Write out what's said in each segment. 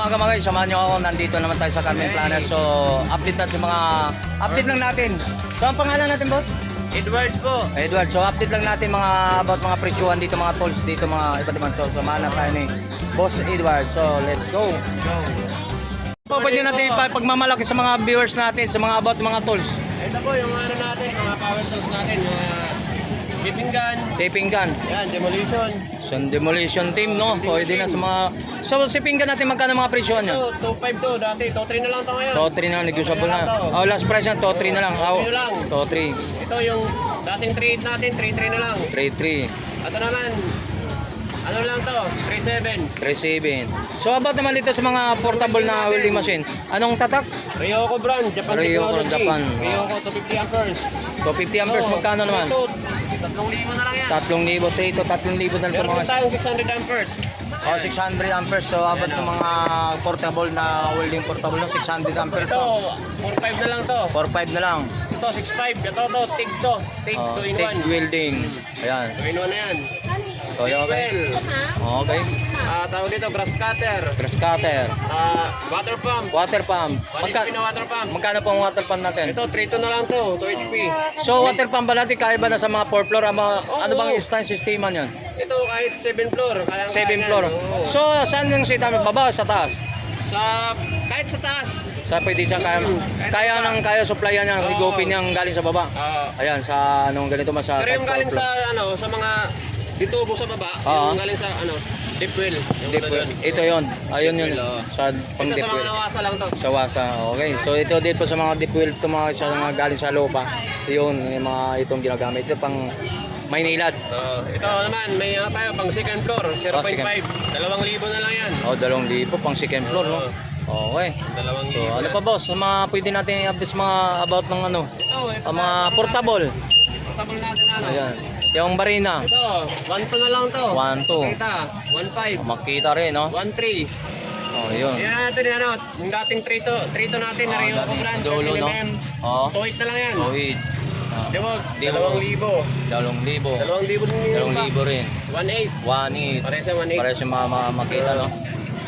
Mga mga guys, samahan nyo ako. Nandito naman tayo sa Carmen Planas. So, update natin sa mga... Update lang natin. So, ang pangalan natin, boss? Edward po. Edward. So, update lang natin mga about mga presyuhan dito, mga tools dito, mga iba't ibang. So, samahan na tayo ni Boss Edward. So, let's go. Let's go. So, pwede natin pa- pagmamalaki sa mga viewers natin, sa mga about mga tools. Ito po yung ano natin, mga power tools natin, yung uh, shipping gun, Taping gun. yan, demolition. So, demolition team, no? Pwede na sa mga... So, taping gun natin, magkano mga presyuhan nyo? Ito, 2.5 to, dati, to 3 na lang to ngayon. To 3 na, negotiable na. Oh, last price na, to 3 na lang. Oh, To 3 na lang. to 3. Ito yung dating 3 natin, 3.3 na lang. 3-3. Ito naman, ano lang to, 3.7. 3-7. So, about naman dito sa mga portable na welding machine. Anong tatak? Ryoko brand, Japan Ryoko, Technology. Japan. Ryoko, 250 amperes. So, 50 amperes, Oo, magkano naman? Ito, 3,000 na lang yan. 3,000 to ito, 3,000 na ito Meron mga... din tayong 600 amperes. Oh, 600 amperes. So, about ng mga portable na welding portable na 600 amperes. Ito, 4.5 na lang to. 4-5 na lang. Ito, 6.5. Ito, to, TIG to. TIG Oh, 2 in TIG 1. welding. Ayan. 2 in 1 na yan. So, yun, okay. Well, Okay. ah tawag dito, grass cutter. Grass cutter. Ah, water pump. Water pump. 1 Magka HP na water pump. magkano po ang water pump natin? Ito, 3 na lang to, 2 HP. So, water pump ba natin kaya ba na sa mga 4 floor? Ama, Oo. ano bang stand sistema niyan? Ito, kahit 7 floor. Kaya 7 floor. So, saan yung namin? Baba, sa taas? sa, kahit sa taas. Sa pwede siya kaya, Mm, kahit kaya sa nang kaya supplyan niya, Oo. higupin niyang galing sa baba. Ah, Ayan, sa anong ganito mas sa pero yung galing four sa, floor. ano, sa mga ditubo sa baba, Oo. yung galing sa, ano, deep well. Yung Deep ano well. doon. Ito yon. Ayun yun. Deep well, oo. Sa pang Ito deep sa mga well. nawasa lang to. Sa wasa. Okay. So ito dito sa mga deep well, ito mga sa mga galing sa lupa. Yun, yung mga itong ginagamit. Ito pang Maynilad. Ah, ito naman, may ano tayo, pang second floor, 0.5. Oh, second. 2,000 na lang yan. O, dalawang libo pang second floor, no? Okay. 2,000. So, ano pa boss? Mga pwede natin i-update sa mga about ng ano? Ito, ito. Ang mga portable. Portable natin ano. Ayan. Yung barina. Ito, 1 to na lang to. 1, 2. Kita, 1.5. Makita rin, no? 1.3. Oh, yun. Yan natin yan, ano, yung dating 3 to, 3 to natin, na Ah, Ryoko dating brand, dulo, 13 no? Oo. 2.8 na lang yan. Tuwid. Ah, Di ba? Diwag. 2,000. Dalawang libo. 2,000 din yun Dalawang libo rin. 1.8. 1.8. Pares sa 1.8. Pares yung mga, mga makita, no?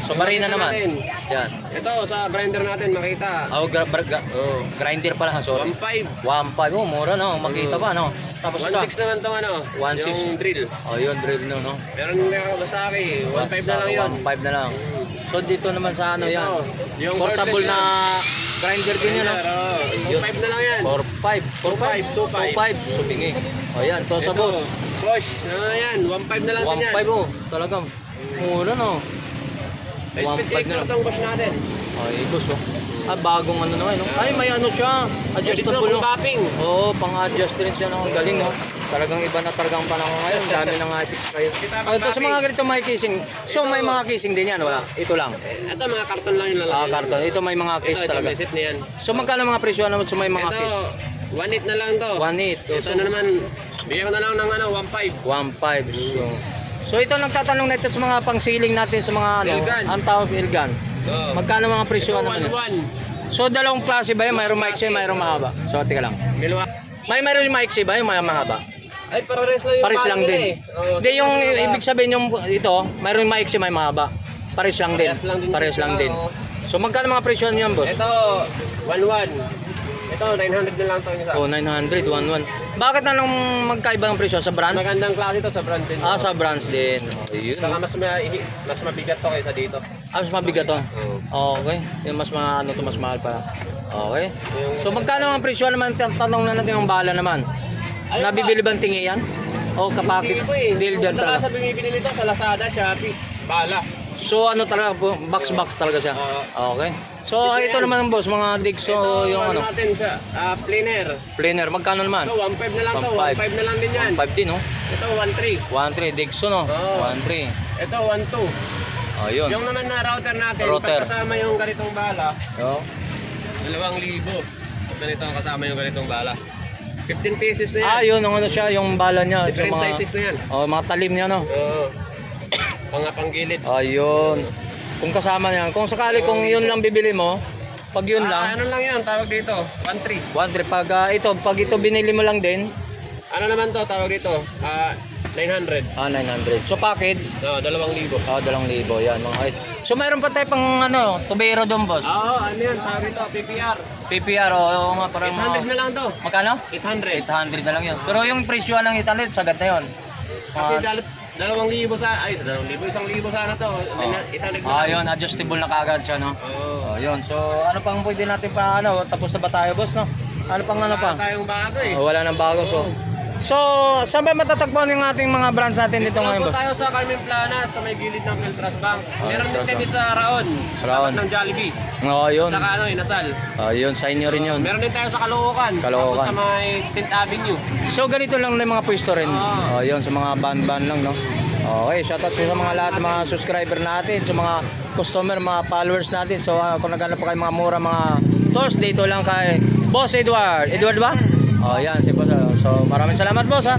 So, marina makita naman. natin. Yan. Ito, sa grinder natin, makita. Oh, gra- gra- gra- Oh. grinder pala, sorry. 1.5. 1.5. Oh, mura, no? Makita pa, no? Tapos ito. 1.6 naman tong ano, 1.6. yung drill. Oh, yun, drill, no? no? Meron may Kawasaki, 1.5 na lang yun. 1.5 na lang. So, dito naman sa ano Ito, yan? yung Portable cordless na grinder din yan, no? Grinder, oh. Yun. 2.5 na lang yan. 4.5. 2.5, 2.5. 2.5. So, bingi. Oh, yan. To sa Ito, boss. Bosch, ano yan, 1.5 na lang din yan. 1.5 oh. Talagang mura, no? May speed 1.5 na lang. tong Bosch natin. Ay, oh. Ah, bagong ano naman, no? Ay, may ano siya. Pwede Adjustable, pang no? bapping. Oo, pang-adjust din siya? Ang galing, no? Talagang iba na talagang panahon ngayon. Dami ng ipix kayo. Ah, ito sa mga ganito may kissing. So, may mga kissing din yan, wala? Ito lang. Ito mga karton lang yung Ah, lalaki. karton. Ito may mga Ito, case ito, talaga. may set na yan. So, magkano mga presyo naman sa may mga Ito, case? 1.8 na lang to. 1.8. Ito So, na naman, bigyan ko na lang ng ano, 1.5. 1.5. So, so ito nagtatanong na ito sa mga pang-ceiling natin sa mga ano, Ilgan. ang tawag ilgan. Oh. Magkano mga presyo Ito, naman? yan? 1.1. So dalawang klase ba yun? Mayroong maiksi, mayroong mahaba. So tika lang. May mayroong maiksi ba yung may mahaba? Ay, pares lang yung Pares lang din. eh. Hindi yung ibig sabihin yung ito, mayroong maiksi, may mahaba. Pares lang din. Parehas lang din Pares siya, lang din. oo. So magkano mga presyo niyan, boss? Ito, 1.1. Ito, 900 na lang to yung isa. Oh, 900, 11. Bakit na nung magkaiba ng presyo sa brand? Magandang klase to sa brand din. Ah, sa brands din. Oh, yun. Saka mas, ma- mas mabigat to kaysa dito. Ah, mas mabigat to. Oh. Okay. Yung mas ma ano to mas mahal pa. Okay. So magkano ang presyo naman tan- tanong na natin yung bala naman? Ayun Nabibili bang tingi yan? O kapakit? Hindi po eh. Deal dyan talaga. sa bumibili nito sa Lazada, Shopee. Bala. So ano talaga po, box box talaga siya. Okay. So Sige ito yan. naman boss, mga Dixo Ito, yung ano, natin sa ah, planer. planer. Magkano naman? Ito, 1.5 na lang to. 1.5. 1.5 na lang din yan. 1.5 din, no? Ito, 1.3. 1.3 Dixo, no? Oo. 1.3. Ito, 1.2. Oh, yun. Yung naman na router natin, Router. pag kasama yung ganitong bala, Oh. 2,000. Ito nito ang kasama yung ganitong bala. 15 pieces na yan. Ah, yun, ang ano siya, yung bala niya. Different yung mga, sizes na yan. Oh, mga talim niya, no? Oo. Mga panggilid. Ayun. Kung kasama niyan, kung sakali kung yun lang bibili mo, Pag yun Ah, lang, ano lang yan, tawag dito, 1.3. 1.3. Pag ah, ito, pag ito binili mo lang din, Ano naman to, tawag dito, ah, 900. ah, 900. So package, No, 2,000. ah, 2,000. Yan mga guys. So mayroon pa tayo pang ano, tubero doon boss. Oo, ano yan, tawag dito, PPR. PPR, o oo nga parang 800 na lang to. Magkano? 800. 800 na lang yun. Pero yung presyo ng 800, sagad na yun. Kasi Ah, dal- dalawang libo sa, ay, sa dalawang libo, isang libo sana to. Oh. 800 na Ah, yun, adjustable na kagad siya, no? Oo. Oh, yun. So, ano pang pwede natin pa, ano, tapos na ba tayo, boss, no? Ano pang ano pa? Wala tayong bago eh. Oh, wala nang bago, so. So, saan ba matatagpuan yung ating mga brands natin dito ngayon, boss? tayo sa Carmen Planas, sa may gilid ng Peltras Bank. Ah, Meron din Peltras kami Bank. sa Raon. Raon. Tapat ng Jollibee. Oo, yun. Saka ano, Inasal. Oh, yun, sa inyo rin yun. Meron din tayo sa Caloocan. Caloocan. Sa may 10th Avenue. So, ganito lang na yung mga pwesto rin. Oh, Ah. yun, sa mga ban-ban lang, no? Okay, shoutout po sa mga lahat ng mga subscriber natin, sa mga customer, mga followers natin. So, ah, kung naghanap pa kayo mga mura, mga tours, dito lang kay Boss Edward. Edward ba? Oh, yan, si Boss. ah. So, maraming salamat, Boss, ha?